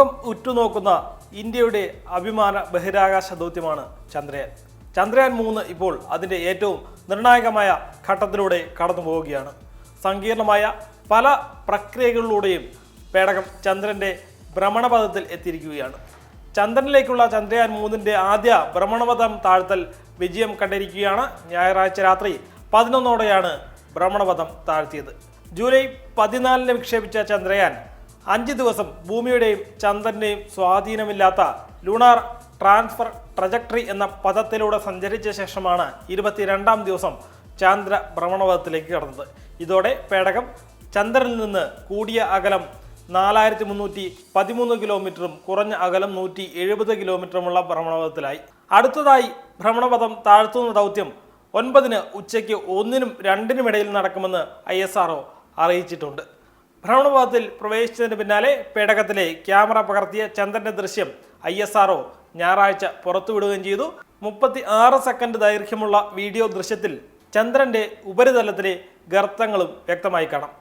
ഉറ്റുനോക്കുന്ന ഇന്ത്യയുടെ അഭിമാന ബഹിരാകാശ ദൗത്യമാണ് ചന്ദ്രയാൻ. ചന്ദ്രയാൻ മൂന്ന് ഇപ്പോൾ അതിന്റെ ഏറ്റവും നിർണായകമായ ഘട്ടത്തിലൂടെ കടന്നു പോവുകയാണ്. സങ്കീർണമായ പല പ്രക്രിയകളിലൂടെയും പേടകം ചന്ദ്രന്റെ ഭ്രമണപഥത്തിൽ എത്തിയിരിക്കുകയാണ്. ചന്ദ്രനിലേക്കുള്ള ചന്ദ്രയാൻ മൂന്നിന്റെ ആദ്യ ഭ്രമണപഥം താഴ്ത്തൽ വിജയം കണ്ടിരിക്കുകയാണ്. ഞായറാഴ്ച രാത്രി പതിനൊന്നോടെയാണ് ഭ്രമണപഥം താഴ്ത്തിയത്. ജൂലൈ പതിനാലിന് വിക്ഷേപിച്ച ചന്ദ്രയാൻ അഞ്ച് ദിവസം ഭൂമിയുടെയും ചന്ദ്രന്റെയും സ്വാധീനമില്ലാത്ത ലൂണാർ ട്രാൻസ്ഫർ ട്രജക്ടറി എന്ന പദത്തിലൂടെ സഞ്ചരിച്ച ശേഷമാണ് ഇരുപത്തിരണ്ടാം ദിവസം ചന്ദ്ര ഭ്രമണപഥത്തിലേക്ക് കടന്നത്. ഇതോടെ പേടകം ചന്ദ്രനിൽ നിന്ന് കൂടിയ അകലം നാലായിരത്തി മുന്നൂറ്റി പതിമൂന്ന് കിലോമീറ്ററും കുറഞ്ഞ അകലം നൂറ്റി എഴുപത് കിലോമീറ്ററുമുള്ള ഭ്രമണപഥത്തിലായി. അടുത്തതായി ഭ്രമണപഥം താഴ്ത്തുന്ന ദൗത്യം ഒൻപതിന് ഉച്ചയ്ക്ക് ഒന്നിനും രണ്ടിനും ഇടയിൽ നടക്കുമെന്ന് ഐ അറിയിച്ചിട്ടുണ്ട്. ഭ്രമണപഥത്തിൽ പ്രവേശിച്ചതിന് പിന്നാലെ പേടകത്തിലെ ക്യാമറ പകർത്തിയ ചന്ദ്രന്റെ ദൃശ്യം ഐ എസ് ആർഒ ഞായറാഴ്ച പുറത്തുവിടുകയും ചെയ്തു. മുപ്പത്തി ആറ് സെക്കൻഡ് ദൈർഘ്യമുള്ള വീഡിയോ ദൃശ്യത്തിൽ ചന്ദ്രന്റെ ഉപരിതലത്തിലെ ഗർത്തങ്ങളും വ്യക്തമായി കാണാം.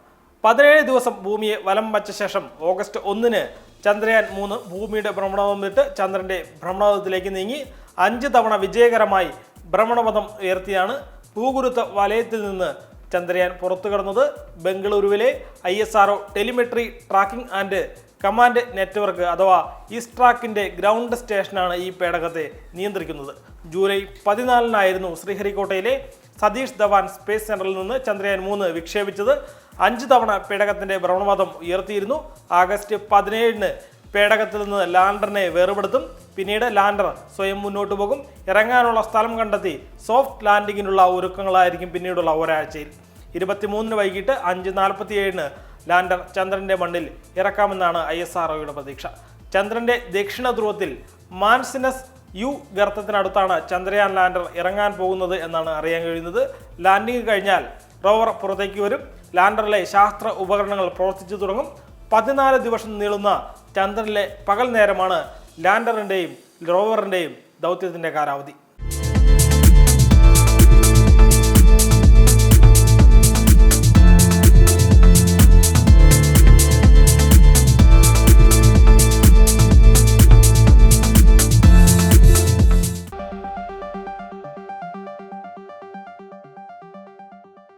പതിനേഴ് ദിവസം ഭൂമിയെ വലം വച്ച ശേഷം ഓഗസ്റ്റ് ഒന്നിന് ചന്ദ്രയാൻ മൂന്ന് ഭൂമിയുടെ ഭ്രമണപഥം വിട്ട് ചന്ദ്രന്റെ ഭ്രമണപഥത്തിലേക്ക് നീങ്ങി. അഞ്ച് തവണ വിജയകരമായി ഭ്രമണപഥം ഉയർത്തിയാണ്. ഭൂഗുരുത്വ വലയത്തിൽ നിന്ന് ചന്ദ്രയാൻ പുറത്തു കടന്നത് ബംഗളൂരുവിലെ I S RO telemetry tracking and command network അഥവാ ഇസ്ട്രാക്കിന്റെ ഗ്രൗണ്ട് സ്റ്റേഷനാണ് ഈ പേടകത്തെ നിയന്ത്രിക്കുന്നത്. ജൂലൈ പതിനാലിനായിരുന്നു ശ്രീഹരിക്കോട്ടയിലെ സതീഷ് ധവാൻ സ്പേസ് സെന്ററിൽ നിന്ന് ചന്ദ്രയാൻ മൂന്ന് വിക്ഷേപിച്ചത്. അഞ്ച് തവണ പേടകത്തിന്റെ ഭ്രമണപഥം ഉയർത്തിയിരുന്നു. ആഗസ്റ്റ് പതിനേഴിന് പേടകത്തിൽ നിന്ന് ലാൻഡറിനെ വേർപെടുത്തും. പിന്നീട് ലാൻഡർ സ്വയം മുന്നോട്ട് പോകും. ഇറങ്ങാനുള്ള സ്ഥലം കണ്ടെത്തി സോഫ്റ്റ് ലാൻഡിങ്ങിനുള്ള ഒരുക്കങ്ങളായിരിക്കും പിന്നീടുള്ള ഒരാഴ്ചയിൽ. ഇരുപത്തിമൂന്നിന് വൈകിട്ട് അഞ്ച് നാൽപ്പത്തി ഏഴിന് ലാൻഡർ ചന്ദ്രന്റെ മണ്ണിൽ ഇറക്കാമെന്നാണ് ഐ എസ് ആർഒയുടെ പ്രതീക്ഷ. ചന്ദ്രന്റെ ദക്ഷിണ ധ്രുവത്തിൽ മാൻസിനസ് യു ഗർത്തത്തിനടുത്താണ് ചന്ദ്രയാൻ ലാൻഡർ ഇറങ്ങാൻ പോകുന്നത് എന്നാണ് അറിയാൻ കഴിയുന്നത്. ലാൻഡിംഗ് കഴിഞ്ഞാൽ റോവർ പുറത്തേക്ക് വരും. ലാൻഡറിലെ ശാസ്ത്ര ഉപകരണങ്ങൾ പ്രവർത്തിച്ചു തുടങ്ങും. പതിനാല് ദിവസം നീളുന്ന ചന്ദ്രനിലെ പകൽ നേരമാണ് ലാൻഡറിന്റെയും റോവറിന്റെയും ദൗത്യത്തിന്റെ കാലാവധി.